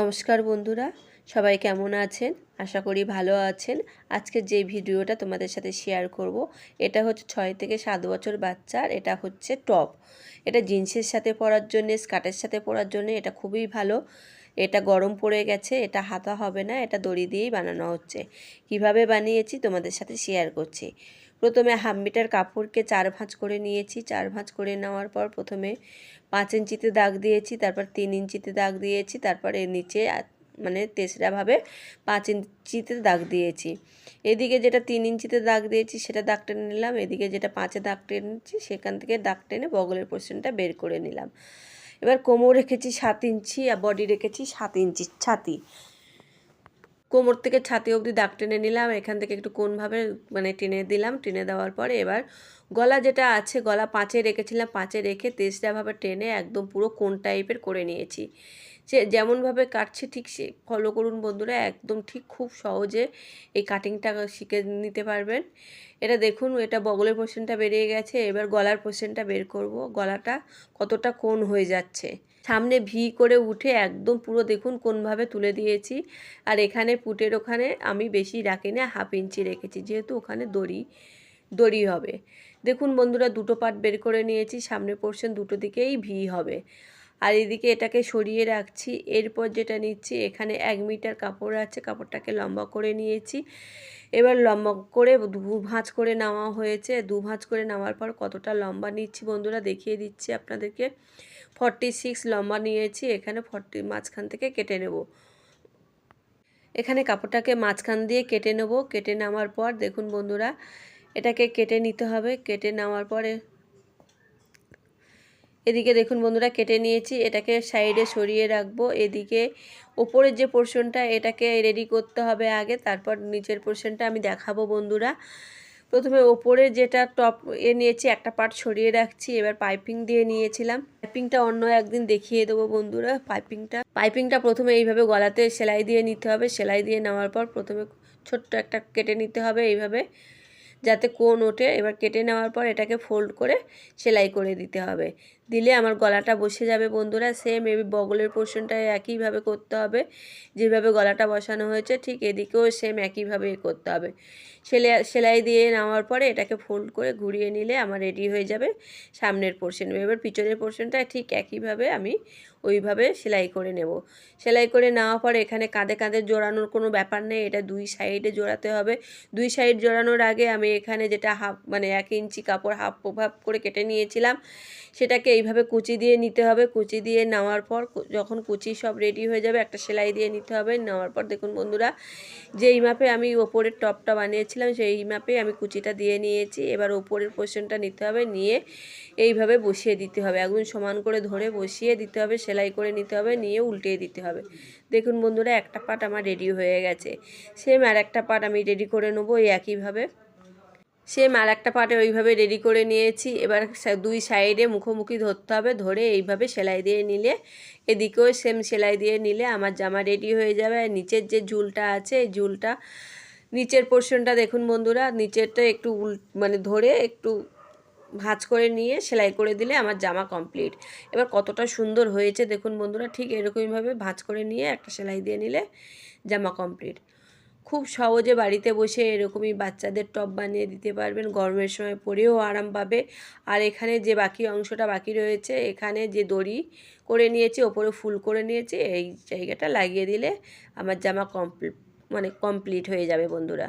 নমস্কার বন্ধুরা, সবাই কেমন আছেন? আশা করি ভালো আছেন। আজকে যে ভিডিওটা তোমাদের সাথে শেয়ার করব, এটা হচ্ছে ছয় থেকে সাত বছর বাচ্চার, এটা হচ্ছে টপ এটা জিন্সের সাথে পরার জন্য, স্কার্টের সাথে পরার জন্য এটা খুবই ভালো। এটা গরম পড়ে গেছে, এটা হাতা হবে না, এটা দড়ি দিয়েই বানানো হচ্ছে। কীভাবে বানিয়েছি তোমাদের সাথে শেয়ার করছি। প্রথমে হাফ মিটার কাপড়কে চার ভাঁজ করে নিয়েছি। চার ভাঁজ করে নেওয়ার পর প্রথমে পাঁচ ইঞ্চিতে দাগ দিয়েছি, তারপর তিন ইঞ্চিতে দাগ দিয়েছি, তারপরে নিচে মানে তেসরাভাবে পাঁচ ইঞ্চিতে দাগ দিয়েছি। এদিকে যেটা তিন ইঞ্চিতে দাগ দিয়েছি সেটা দাগ টেনে নিলাম, এদিকে যেটা পাঁচে দাগ টেনেছি সেখান থেকে দাগ টেনে বগলের পোর্শনটা বের করে নিলাম। এবার কোমর রেখেছি সাত ইঞ্চি আর বডি রেখেছি সাত ইঞ্চি ছাতি। কোমর থেকে ছাতি অবধি দাগ টেনে নিলাম, এখান থেকে একটু কোনভাবে মানে টেনে দিলাম, টেনে দেওয়ার পরে এবার গলা যেটা আছে, গলা পাঁচে রেখেছিলাম, পাঁচে রেখে তেজটাভাবে টেনে একদম পুরো কোন টাইপের করে নিয়েছি। যে যেমনভাবে কাটছি, ঠিক সে ফলো করুন বন্ধুরা, একদম ঠিক খুব সহজে এই কাটিংটা শিখে নিতে পারবেন। এটা দেখুন, এটা বগলের পোর্শনটা বেরিয়ে গেছে, এবার গলার পোর্শনটা বের করব, গলাটা কতটা কোন হয়ে যাচ্ছে। সামনে ভি করে উঠে একদম পুরো দেখুন কোনভাবে তুলে দিয়েছি। আর এখানে পুটের ওখানে আমি বেশি রাখি না হাফ ইঞ্চি রেখেছি, যেহেতু ওখানে দড়ি দড়ি হবে। দেখুন বন্ধুরা, দুটো পার্ট বের করে নিয়েছি, সামনে পোর্শন দুটো দিকেই ভি হবে। আর এদিকে এটাকে সরিয়ে রাখছি। এরপর যেটা নিচ্ছি, এখানে এক মিটার কাপড় আছে, কাপড়টাকে লম্বা করে নিয়েছি। এবার লম্বা করে দু ভাঁজ করে নেওয়া হয়েছে। দু ভাঁজ করে নেওয়ার পর কতটা লম্বা নিচ্ছি বন্ধুরা দেখিয়ে দিচ্ছি আপনাদেরকে। ফর্টি সিক্স লম্বা নিয়েছি, এখানে ফর্টি মাঝখান থেকে কেটে নেব। এখানে কাপড়টাকে মাঝখান দিয়ে কেটে নেব। কেটে নেওয়ার পর দেখুন বন্ধুরা, এটাকে কেটে নিতে হবে। কেটে নেওয়ার পরে এদিকে দেখুন বন্ধুরা, কেটে নিয়েছি। এটাকে সাইডে সরিয়ে রাখব। এদিকে ওপরের যে পোর্শনটা, এটাকে রেডি করতে হবে আগে। তারপর নিচের পোর্শনটা আমি দেখাবো বন্ধুরা। প্রথমে ওপরে যেটা টপ এ নিয়েছি, একটা পার্ট সরিয়ে রাখছি। এবার পাইপিং দিয়ে নিয়েছিলাম। পাইপিংটা অন্য একদিন দেখিয়ে দেবো বন্ধুরা। পাইপিংটা পাইপিংটা প্রথমে এইভাবে গলাতে সেলাই দিয়ে নিতে হবে। সেলাই দিয়ে নেওয়ার পর প্রথমে ছোট্ট একটা কেটে নিতে হবে এইভাবে। যাতে কোন ওঠে এবার কেটে নেওয়ার পর এটাকে ফোল্ড করে সেলাই করে দিতে হবে। দিলে আমার গলাটা বসে যাবে বন্ধুরা। সেম এই বগলের পোর্শনটা একইভাবে করতে হবে। যেভাবে গলাটা বসানো হয়েছে ঠিক এদিকেও সেম একইভাবে করতে হবে। সেলাই সেলাই দিয়ে নেওয়ার পরে এটাকে ফোল্ড করে ঘুরিয়ে নিলে আমার রেডি হয়ে যাবে সামনের পোর্শন এবার পিছনের পোর্শনটা ঠিক একইভাবে আমি ওইভাবে সেলাই করে নেব। সেলাই করে নেওয়ার পর এখানে কাঁধে কাঁধে জোড়ানোর কোনো ব্যাপার নেই। এটা দুই সাইডে জোড়াতে হবে। দুই সাইড জোড়ানোর আগে আমি এখানে যেটা হাফ মানে এক ইঞ্চি কাপড় হাফ হাফ করে কেটে নিয়েছিলাম, সেটাকে এইভাবে কুচি দিয়ে নিতে হবে। কুচি দিয়ে নেওয়ার পর যখন কুচি সব রেডি হয়ে যাবে, একটা সেলাই দিয়ে নিতে হবে। নেওয়ার পর দেখুন বন্ধুরা, যেই মাপে আমি ওপরের টপটা বানিয়েছিলাম, সেই মাপে আমি কুচিটা দিয়ে নিয়েছি। এবার ওপরের পোর্শনটা নিতে হবে, নিয়ে এইভাবে বসিয়ে দিতে হবে। একদম সমান করে ধরে বসিয়ে দিতে হবে, সেলাই করে নিতে হবে, নিয়ে উল্টিয়ে দিতে হবে। দেখুন বন্ধুরা, একটা পাট আমার রেডি হয়ে গেছে। সেম আর একটা পাট আমি রেডি করে নেব এই একইভাবে। সেম আর একটা পাটে ওইভাবে রেডি করে নিয়েছি। এবার দুই সাইডে মুখোমুখি ধরতে হবে, ধরে এইভাবে সেলাই দিয়ে নিলে, এদিকেও সেম সেলাই দিয়ে নিলে আমার জামা রেডি হয়ে যাবে। আর নিচের যে ঝুলটা আছে, এই ঝুলটা, নিচের পোর্শনটা দেখুন বন্ধুরা, নিচেরটা একটু উল মানে ধরে একটু ভাঁজ করে নিয়ে সেলাই করে দিলে আমার জামা কমপ্লিট এবার কতটা সুন্দর হয়েছে দেখুন বন্ধুরা, ঠিক এরকমইভাবে ভাঁজ করে নিয়ে একটা সেলাই দিয়ে নিলে জামা কমপ্লিট খুব সহজে বাড়িতে বসে এরকমই বাচ্চাদের টপ বানিয়ে দিতে পারবেন, গরমের সময় পরেও আরাম পাবে। আর এখানে যে বাকি অংশটা বাকি রয়েছে, এখানে যে দড়ি করে নিয়েছি, ওপরে ফুল করে নিয়েছি, এই জায়গাটা লাগিয়ে দিলে আমার জামা কমপ্লিট মানে কমপ্লিট হয়ে যাবে বন্ধুরা।